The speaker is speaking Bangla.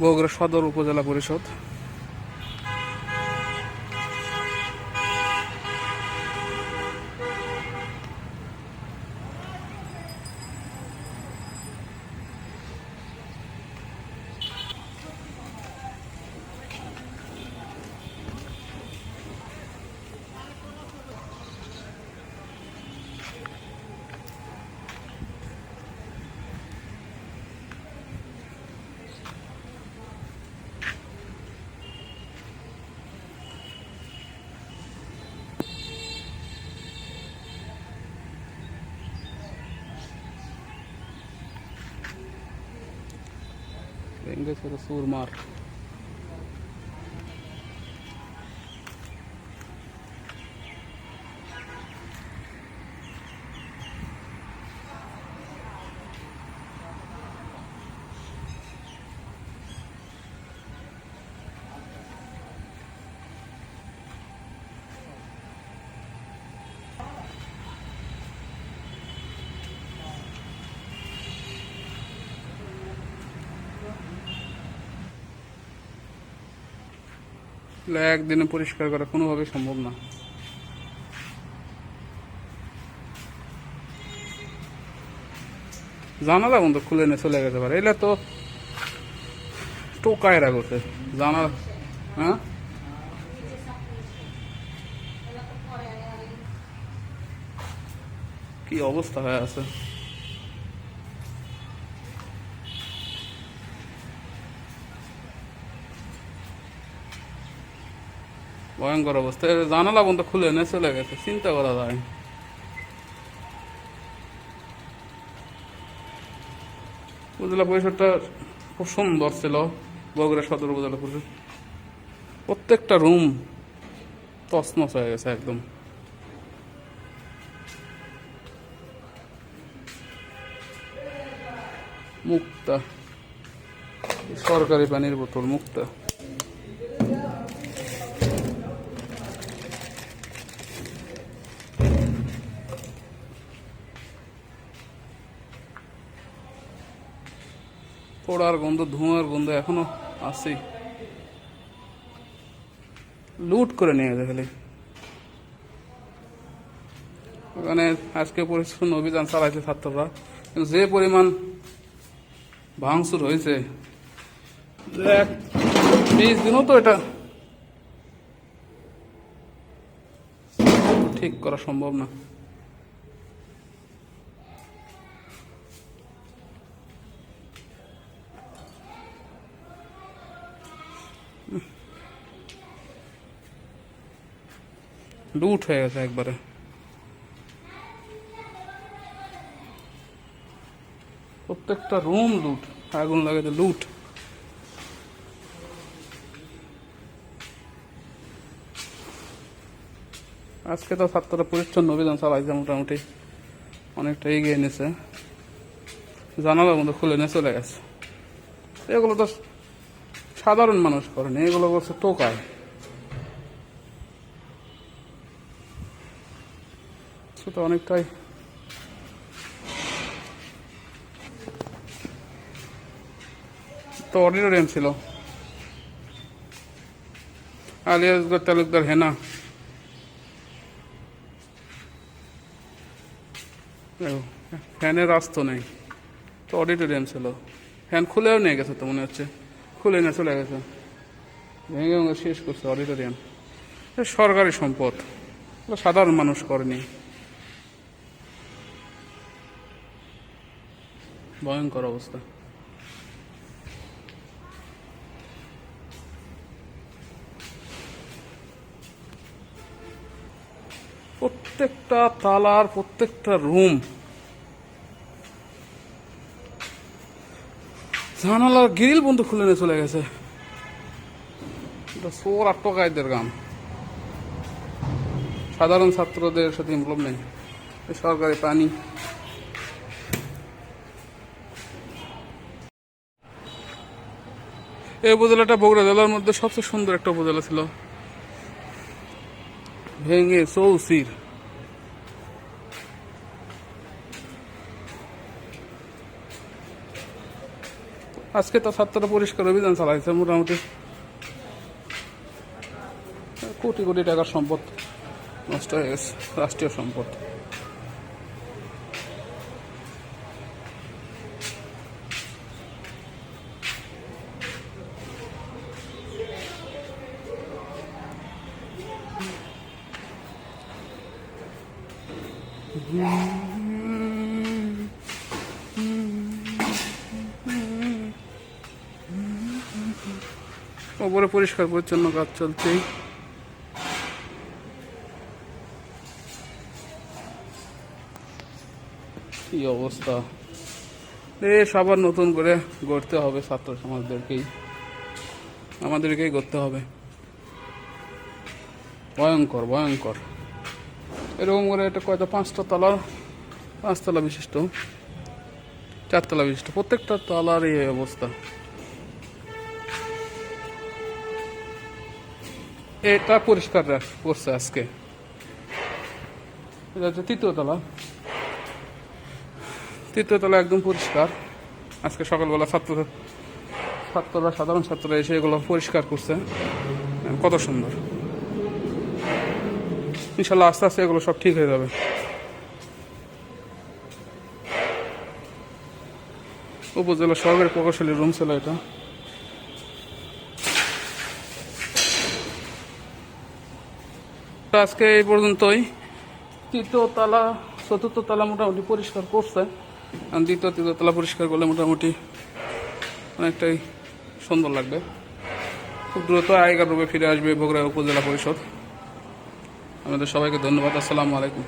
বগুড়া সদর উপজেলা পরিষদ। எங்கே சிறு சூர்மார். একদিনে পরিষ্কার করা কোনোভাবে সম্ভব না। জানালা বন্ধ, খুলে নিয়ে চলে গেছে পারে এগুলো তো টোকায় রাখছে জানা হ্যাঁ? কি অবস্থা হয়ে আছে? ভয়ঙ্কর অবস্থা। জানালা বন্ধ খুলে নিয়ে চলে গেছে, চিন্তা করা যায় উপজেলা পরিষদটা খুব সুন্দর ছিল, বগুড়া সদর উপজেলা পরিষদ। প্রত্যেকটা রুম তছনছ হয়ে গেছে একদম। মুক্তা সরকারি পানির বোতল, মুক্তা। পোড়ার গন্ধ, ধোঁয়ার গন্ধ এখনও আছে লুট করে নিয়ে গেছে খালি। ওখানে আজকে পরিচ্ছন্ন অভিযান চালাইছে ছাত্ররা। কিন্তু যে পরিমাণ ভাঙচুর হয়েছে বিশ দিনও তো এটা ঠিক করা সম্ভব না। লুট হয়ে গেছে একবারে। প্রত্যেকটা রুম লুট আগুন লাগাতে লুট আজকে তো ছাত্ররা পরিচ্ছন্ন অভিযান চালাইছে মোটামুটি। অনেকটা এগিয়ে নিছে। জানালার মধ্যে খুলে নিয়ে চলে গেছে। এগুলো তো সাধারণ মানুষ করেনি, এগুলো করছে টোকায় সেটা অনেকটাই তো অডিটোরিয়াম ছিল। আলিয়াসগড় তালুকদার হেনা। ফ্যানের রাস্তা নেই, তো অডিটোরিয়াম ছিল। ফ্যান খুলেও নিয়ে গেছে তো মনে হচ্ছে। খুলে নিয়ে চলে গেছে। ভেঙে ভেঙে শেষ করছে, অডিটোরিয়াম। সরকারি সম্পদ। সাধারণ মানুষ করেনি। ভয়ঙ্কর অবস্থা। প্রত্যেকটা তালার, প্রত্যেকটা রুম জানালার গ্রিল বন্ধু খুলে নিয়ে চলে গেছে। এটা সোর আর টকায়দের গান। সাধারণ ছাত্রদের সাথে ইনভলভ নেই। সরকারি পানি এই উপজেলাটা বগুড়া জেলার মধ্যে সবচেয়ে সুন্দর একটা উপজেলা ছিল। ভেঙে চৌচির। আজকে তো ছাত্ররা পরিষ্কার অভিযান চালাইছে, মোটামুটি। কোটি কোটি টাকার সম্পদ নষ্ট হয়ে গেছে, রাষ্ট্রীয় সম্পদ। ওপরে পরিষ্কার পরিচ্ছন্ন কাজ চলছেই কি অবস্থা? দেশ আবার নতুন করে গড়তে হবে ছাত্র সমাজদেরকেই। আমাদেরকেই করতে হবে। ভয়ঙ্কর ভয়ঙ্কর। এরকম করে একটা কয়টা, পাঁচটা তলা, পাঁচতলা বিশিষ্ট, চারতলা বিশিষ্ট, প্রত্যেকটা তলার এই অবস্থা। এটা পরিষ্কার করছে আজকে। এটা হচ্ছে তৃতীয় তলা। তৃতীয় তলা একদম পরিষ্কার। আজকে সকালবেলা ছাত্র, ছাত্ররা, সাধারণ ছাত্ররা এসে এগুলো পরিষ্কার করছে। কত সুন্দর। ইনশাল্লাহ আস্তে আস্তে এগুলো সব ঠিক হয়ে যাবে। উপজেলা সরকারি প্রকৌশলী রুম ছিল এটা। আজকে এই পর্যন্তই। তৃতীয় তলা, চতুর্থ তলা মোটামুটি পরিষ্কার করছে। দ্বিতীয়, তৃতীয় তলা পরিষ্কার করলে মোটামুটি অনেকটাই সুন্দর লাগবে। খুব দ্রুত আগেকার রূপে ফিরে আসবে বগুড়া উপজেলা পরিষদ। আমাদের সবাইকে ধন্যবাদ। আসসালামু আলাইকুম।